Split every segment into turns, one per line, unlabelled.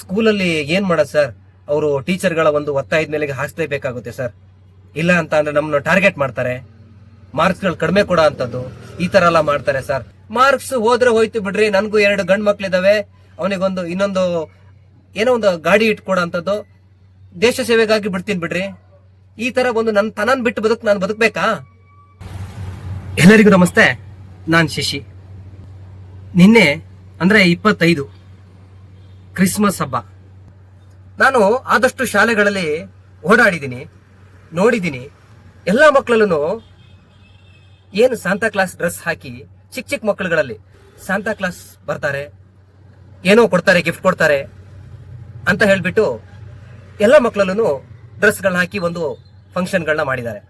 ಸ್ಕೂಲಲ್ಲಿ ಏನ್ ಮಾಡೋದು ಸರ್? ಅವರು ಟೀಚರ್ಗಳ ಒಂದು ಒತ್ತಾಯದ ಮೇಲೆಗೆ ಹಾಕ್ಸ್ಲೇಬೇಕಾಗುತ್ತೆ ಸರ್. ಇಲ್ಲ ಅಂತ ಅಂದ್ರೆ ನಮ್ಮನ್ನ ಟಾರ್ಗೆಟ್ ಮಾಡ್ತಾರೆ. ಮಾರ್ಕ್ಸ್ಗಳು ಕಡಿಮೆ ಕೊಡೋ ಅಂತದ್ದು. ಈ ತರ ಎಲ್ಲ ಮಾಡ್ತಾರೆ ಸರ್. ಮಾರ್ಕ್ಸ್ ಹೋದ್ರೆ ಹೋಯ್ತು ಬಿಡ್ರಿ, ನನಗೂ ಎರಡು ಗಂಡು ಮಕ್ಳಿದಾವೆ ಅವನಿಗೊಂದು ಇನ್ನೊಂದು ಏನೋ ಒಂದು ಗಾಡಿ ಇಟ್ಕೊಡೋ ಅಂತದ್ದು. ದೇಶ ಸೇವೆಗಾಗಿ ಬಿಡ್ತೀನಿ ಬಿಡ್ರಿ. ಈ ತರ ಒಂದು ನನ್ನ ತನನ್ ಬಿಟ್ಟು ಬದುಕ್ ನಾನು ಬದುಕ್ಬೇಕಾ? ಎಲ್ಲರಿಗೂ ನಮಸ್ತೆ. ನಾನ್ ಶಶಿ. ನಿನ್ನೆ ಅಂದ್ರೆ ಇಪ್ಪತ್ತೈದು. ಕ್ರಿಸ್ಮಸ್ ಹಬ್ಬ. ನಾನು ಆದಷ್ಟು ಶಾಲೆಗಳಲ್ಲಿ ಓಡಾಡಿದ್ದೀನಿ, ನೋಡಿದ್ದೀನಿ. ಎಲ್ಲ ಮಕ್ಕಳಲ್ಲೂ ಏನು ಸಾಂತಾ ಕ್ಲಾಸ್ ಡ್ರೆಸ್ ಹಾಕಿ ಚಿಕ್ಕ ಚಿಕ್ಕ ಮಕ್ಕಳುಗಳಲ್ಲಿ ಸಾಂತಾ ಕ್ಲಾಸ್ ಬರ್ತಾರೆ, ಏನೋ ಕೊಡ್ತಾರೆ ಗಿಫ್ಟ್ ಕೊಡ್ತಾರೆ ಅಂತ ಹೇಳಿಬಿಟ್ಟು ಎಲ್ಲ ಮಕ್ಕಳಲ್ಲೂ ಡ್ರೆಸ್ಗಳನ್ನ ಹಾಕಿ ಒಂದು ಫಂಕ್ಷನ್ಗಳನ್ನ ಮಾಡಿದ್ದಾರೆ.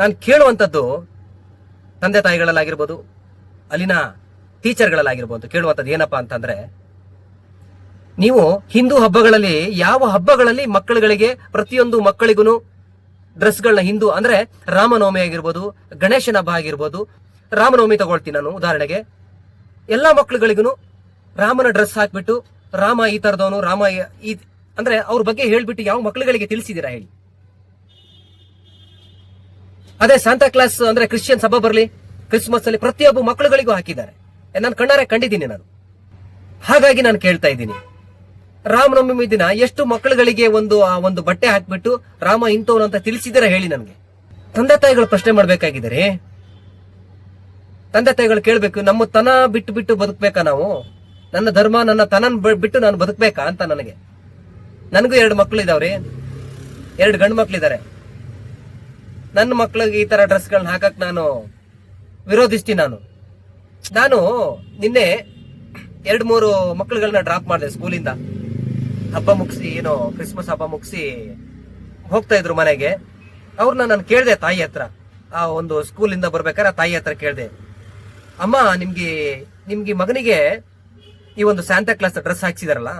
ನಾನು ಕೇಳುವಂಥದ್ದು ತಂದೆ ತಾಯಿಗಳಲ್ಲಾಗಿರ್ಬೋದು, ಅಲ್ಲಿನ ಟೀಚರ್ಗಳಲ್ಲಾಗಿರ್ಬೋದು ಕೇಳುವಂಥದ್ದು ಏನಪ್ಪಾ ಅಂತಂದ್ರೆ ನೀವು ಹಿಂದೂ ಹಬ್ಬಗಳಲ್ಲಿ ಯಾವ ಹಬ್ಬಗಳಲ್ಲಿ ಮಕ್ಕಳುಗಳಿಗೆ ಪ್ರತಿಯೊಂದು ಮಕ್ಕಳಿಗೂ ಡ್ರೆಸ್ಗಳನ್ನ ಹಿಂದೂ ಅಂದ್ರೆ ರಾಮನವಮಿ ಆಗಿರ್ಬೋದು, ಗಣೇಶನ ಹಬ್ಬ ಆಗಿರ್ಬೋದು, ರಾಮನವಮಿ ತಗೊಳ್ತೀನಿ ನಾನು ಉದಾಹರಣೆಗೆ. ಎಲ್ಲಾ ಮಕ್ಕಳುಗಳಿಗೂ ರಾಮನ ಡ್ರೆಸ್ ಹಾಕ್ಬಿಟ್ಟು ರಾಮ ಈ ತರದವನು, ರಾಮ ಈ- ಅಂದ್ರೆ ಅವ್ರ ಬಗ್ಗೆ ಹೇಳ್ಬಿಟ್ಟು ಯಾವ ಮಕ್ಕಳುಗಳಿಗೆ ತಿಳಿಸಿದೀರಾ ಹೇಳಿ. ಅದೇ ಸಾಂತಾ ಕ್ಲಾಸ್ ಅಂದ್ರೆ ಕ್ರಿಶ್ಚಿಯನ್ಸ್ ಹಬ್ಬ ಬರಲಿ ಕ್ರಿಸ್ಮಸ್ ಅಲ್ಲಿ ಪ್ರತಿಯೊಬ್ಬ ಮಕ್ಕಳುಗಳಿಗೂ ಹಾಕಿದ್ದಾರೆ. ನಾನು ಕಣ್ಣಾರೆ ಕಂಡಿದ್ದೀನಿ ನಾನು. ಹಾಗಾಗಿ ನಾನು ಕೇಳ್ತಾ ಇದ್ದೀನಿ. ರಾಮನವಮಿ ದಿನ ಎಷ್ಟು ಮಕ್ಕಳುಗಳಿಗೆ ಒಂದು, ಆ, ಒಂದು ಬಟ್ಟೆ ಹಾಕ್ಬಿಟ್ಟು ರಾಮ ಇಂಥವನು ಅಂತ ತಿಳಿಸಿದರೆ ಹೇಳಿ ನನಗೆ. ತಂದೆ ತಾಯಿಗಳು ಪ್ರಶ್ನೆ ಮಾಡ್ಬೇಕಾಗಿದ್ದಾರೆ, ತಂದೆ ತಾಯಿಗಳು ಕೇಳಬೇಕು, ನಮ್ಮ ತನ ಬಿಟ್ಟು ಬಿಟ್ಟು ಬದುಕ್ಬೇಕಾ ನಾವು? ನನ್ನ ಧರ್ಮ, ನನ್ನ ತನನ್ ಬ- ಬಿಟ್ಟು ನಾನು ಬದುಕ್ಬೇಕಾ ಅಂತ ನನಗೆ. ನನಗೂ ಎರಡು ಮಕ್ಕಳು ಇದಾವ್ರಿ ಎರಡು ಗಂಡು ಮಕ್ಕಳಿದ್ದಾರೆ ನನ್ನ ಮಕ್ಳಿಗೆ ಈ ತರ ಡ್ರೆಸ್ಗಳನ್ನ ಹಾಕಕ್ ನಾನು ವಿರೋಧಿಸ್ತೀನಿ ನಾನು. ನಾನು ನಿನ್ನೆ ಎರಡು, ಮೂರು ಮಕ್ಕಳುಗಳನ್ನ ಡ್ರಾಪ್ ಮಾಡಿದೆ ಸ್ಕೂಲಿಂದ ಹಬ್ಬ ಮುಗಿಸಿ, ಏನೋ ಕ್ರಿಸ್ಮಸ್ ಹಬ್ಬ ಮುಗಿಸಿ ಹೋಗ್ತಾ ಇದ್ರು ಮನೆಗೆ. ಅವ್ರನ್ನ ನಾನು ಕೇಳಿದೆ, ತಾಯಿ ಹತ್ರ. ಆ ಒಂದು ಸ್ಕೂಲಿಂದ ಬರ್ಬೇಕಾದ್ರೆ ತಾಯಿ ಹತ್ರ ಕೇಳಿದೆ. ಅಮ್ಮ, ನಿಮ್ಗೆ ನಿಮ್ಗೆ ಮಗನಿಗೆ ಈ ಒಂದು ಸ್ಯಾಂತಾ ಕ್ಲಾಸ್ ಡ್ರೆಸ್ ಹಾಕ್ಸಿದಾರಲ್ಲ,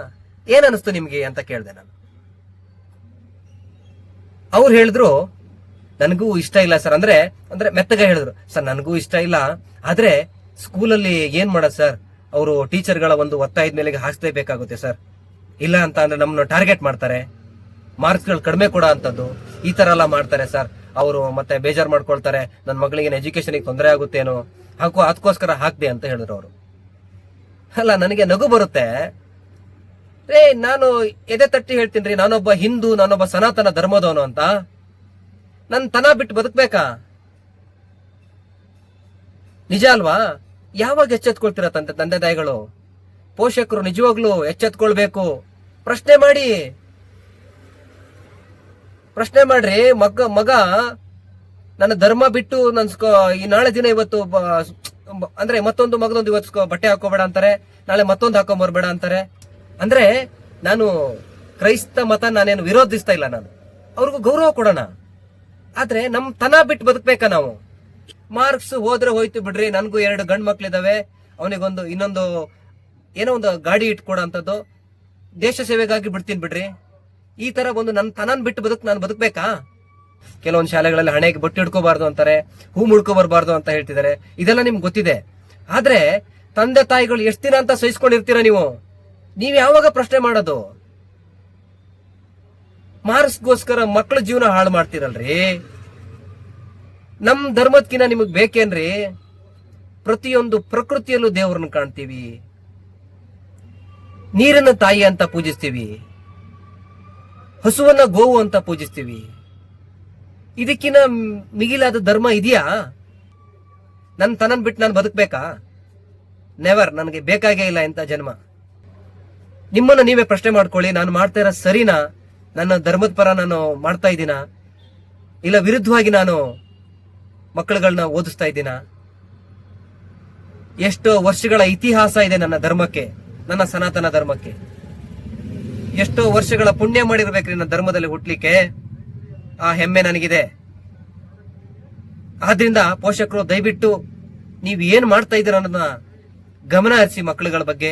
ಏನ್ ಅನಿಸ್ತು ನಿಮ್ಗೆ? ಅಂತ ಕೇಳಿದೆ ನಾನು. ಅವ್ರು ಹೇಳಿದ್ರು, ನನಗೂ ಇಷ್ಟ ಇಲ್ಲ ಸರ್. ಅಂದ್ರೆ ಅಂದ್ರೆ ಮೆತ್ತಗೆ ಹೇಳಿದ್ರು, ಸರ್, ನನಗೂ ಇಷ್ಟ ಇಲ್ಲ. ಆದ್ರೆ ಸ್ಕೂಲಲ್ಲಿ ಏನ್ ಮಾಡೋದು ಸರ್? ಅವರು ಟೀಚರ್ಗಳ ಒಂದು ಒತ್ತಾಯದ ಮೇಲೆಗೆ ಹಾಕ್ಸ್ಲೇಬೇಕಾಗುತ್ತೆ ಸರ್. ಇಲ್ಲ ಅಂತ ಅಂದ್ರೆ ನಮ್ಮನ್ನ ಟಾರ್ಗೆಟ್ ಮಾಡ್ತಾರೆ. ಮಾರ್ಕ್ಸ್ಗಳು ಕಡಿಮೆ ಕೊಡೋ ಅಂತದ್ದು ಈ ತರ ಎಲ್ಲ ಮಾಡ್ತಾರೆ ಸರ್ ಅವರು ಮತ್ತೆ ಬೇಜಾರ್ ಮಾಡ್ಕೊಳ್ತಾರೆ. ನನ್ನ ಮಗಳಿಗೆ ಎಜುಕೇಶನ್ಗೆ ತೊಂದರೆ ಆಗುತ್ತೇನೋ ಹಾಕೋ ಅದಕ್ಕೋಸ್ಕರ ಹಾಕ್ದೆ ಅಂತ ಹೇಳಿದ್ರು ಅವರು. ಅಲ್ಲ, ನನಗೆ ನಗು ಬರುತ್ತೆ. ರೇ ನಾನು ಎದೆ ತಟ್ಟಿ ಹೇಳ್ತೀನಿ ರೀ. ನಾನೊಬ್ಬ ಹಿಂದೂ, ನಾನೊಬ್ಬ ಸನಾತನ ಧರ್ಮದವನು ಅಂತ. ನನ್ನ ತನ ಬಿಟ್ಟು ಬದುಕ್ಬೇಕಾ? ನಿಜ ಅಲ್ವಾ? ಯಾವಾಗ ಎಚ್ಚೆತ್ಕೊಳ್ತೀರ ತಂದೆ ತಂದೆ ತಾಯಿಗಳು? ಪೋಷಕರು ನಿಜವಾಗ್ಲೂ ಎಚ್ಚೆತ್ಕೊಳ್ಬೇಕು. ಪ್ರಶ್ನೆ ಮಾಡಿ. ಪ್ರಶ್ನೆ ಮಾಡ್ರಿ, ಮಗ ಮಗ, ನನ್ನ ಧರ್ಮ ಬಿಟ್ಟು ನನ್ ಸ್ಕ- ಈ ನಾಳೆ ದಿನ ಇವತ್ತು ಅಂದ್ರೆ ಮತ್ತೊಂದು ಮಗದೊಂದು ಇವತ್ತು ಬಟ್ಟೆ ಹಾಕೋಬೇಡ ಅಂತಾರೆ, ನಾಳೆ ಮತ್ತೊಂದು ಹಾಕೊಂಬರ್ಬೇಡ ಅಂತಾರೆ. ಅಂದ್ರೆ ನಾನು ಕ್ರೈಸ್ತ ಮತ ನಾನೇನು ವಿರೋಧಿಸ್ತಾ ಇಲ್ಲ ನಾನು. ಅವ್ರಿಗೂ ಗೌರವ ಕೊಡೋಣ. ಆದ್ರೆ ನಮ್ ತನ ಬಿಟ್ಟು ಬದುಕ್ಬೇಕಾ ನಾವು. ಮಾರ್ಕ್ಸ್ ಹೋದ್ರೆ ಹೋಯ್ತು ಬಿಡ್ರಿ, ನನ್ಗೂ ಎರಡು ಗಂಡ್ ಮಕ್ಳಿದಾವೆ ಅವನಿಗೊಂದು ಇನ್ನೊಂದು ಏನೋ ಒಂದು ಗಾಡಿ ಇಟ್ಕೊಡೋ ಅಂತದ್ದು ದೇಶ ಸೇವೆಗಾಗಿ ಬಿಡ್ತೀನಿ ಬಿಡ್ರಿ. ಈ ತರ ಒಂದು ನನ್ನ ತನನ್ ಬಿಟ್ಟು ಬದುಕ್ ನಾನು ಬದುಕ್ಬೇಕಾ? ಕೆಲವೊಂದು ಶಾಲೆಗಳಲ್ಲಿ ಹಣೆಗೆ ಬೊಟ್ಟು ಹಿಡ್ಕೋಬಾರ್ದು ಅಂತಾರೆ, ಹೂ ಮುಡ್ಕೊ ಬರ್ಬಾರ್ದು ಅಂತ ಹೇಳ್ತಿದ್ದಾರೆ. ಇದೆಲ್ಲ ನಿಮ್ಗೆ ಗೊತ್ತಿದೆ. ಆದ್ರೆ ತಂದೆ ತಾಯಿಗಳು ಎಷ್ಟು ದಿನ ಅಂತ ಸಹಿಸ್ಕೊಂಡಿರ್ತೀರ ನೀವು? ನೀವು ಯಾವಾಗ ಪ್ರಶ್ನೆ ಮಾಡೋದು? ಮಾರ್ಕ್ಸ್ಗೋಸ್ಕರ ಮಕ್ಕಳ ಜೀವನ ಹಾಳು ಮಾಡ್ತೀರಲ್ರಿ? ನಮ್ ಧರ್ಮದ್ಕಿನ್ನ ನಿಮಗ್ ಬೇಕೇನ್ರಿ? ಪ್ರತಿಯೊಂದು ಪ್ರಕೃತಿಯಲ್ಲೂ ದೇವ್ರನ್ನ ಕಾಣ್ತೀವಿ. ನೀರನ್ನ ತಾಯಿ ಅಂತ ಪೂಜಿಸ್ತೀವಿ, ಹಸುವನ್ನ ಗೋವು ಅಂತ ಪೂಜಿಸ್ತೀವಿ. ಇದಕ್ಕಿನ ಮಿಗಿಲಾದ ಧರ್ಮ ಇದೆಯಾ? ನನ್ನ ತನನ್ ಬಿಟ್ಟು ನಾನು ಬದುಕಬೇಕಾ? ನೆವರ್ ನನಗೆ ಬೇಕಾಗೇ ಇಲ್ಲ ಇಂಥ ಜನ್ಮ. ನಿಮ್ಮನ್ನು ನೀವೇ ಪ್ರಶ್ನೆ ಮಾಡ್ಕೊಳ್ಳಿ, ನಾನು ಮಾಡ್ತಾ ಇರೋ ಸರಿನಾ? ನನ್ನ ಧರ್ಮದ ಪರ ನಾನು ಮಾಡ್ತಾ ಇದ್ದೀನ? ಇಲ್ಲ ವಿರುದ್ಧವಾಗಿ ನಾನು ಮಕ್ಕಳುಗಳನ್ನ ಓದಿಸ್ತಾ ಇದ್ದೀನ? ಎಷ್ಟೋ ವರ್ಷಗಳ ಇತಿಹಾಸ ಇದೆ ನನ್ನ ಧರ್ಮಕ್ಕೆ. ನನ್ನ ಸನಾತನ ಧರ್ಮಕ್ಕೆ. ಎಷ್ಟೋ ವರ್ಷಗಳ ಪುಣ್ಯ ಮಾಡಿರ್ಬೇಕ್ರಿ ನನ್ನ ಧರ್ಮದಲ್ಲಿ ಹುಟ್ಟಲಿಕ್ಕೆ ಆ ಹೆಮ್ಮೆ ನನಗಿದೆ. ಆದ್ರಿಂದ ಪೋಷಕರು ದಯವಿಟ್ಟು ನೀವು ಏನ್ ಮಾಡ್ತಾ ಇದ್ದೀರ ಅನ್ನೋದನ್ನ ಗಮನ ಹರಿಸಿ ಮಕ್ಕಳುಗಳ ಬಗ್ಗೆ.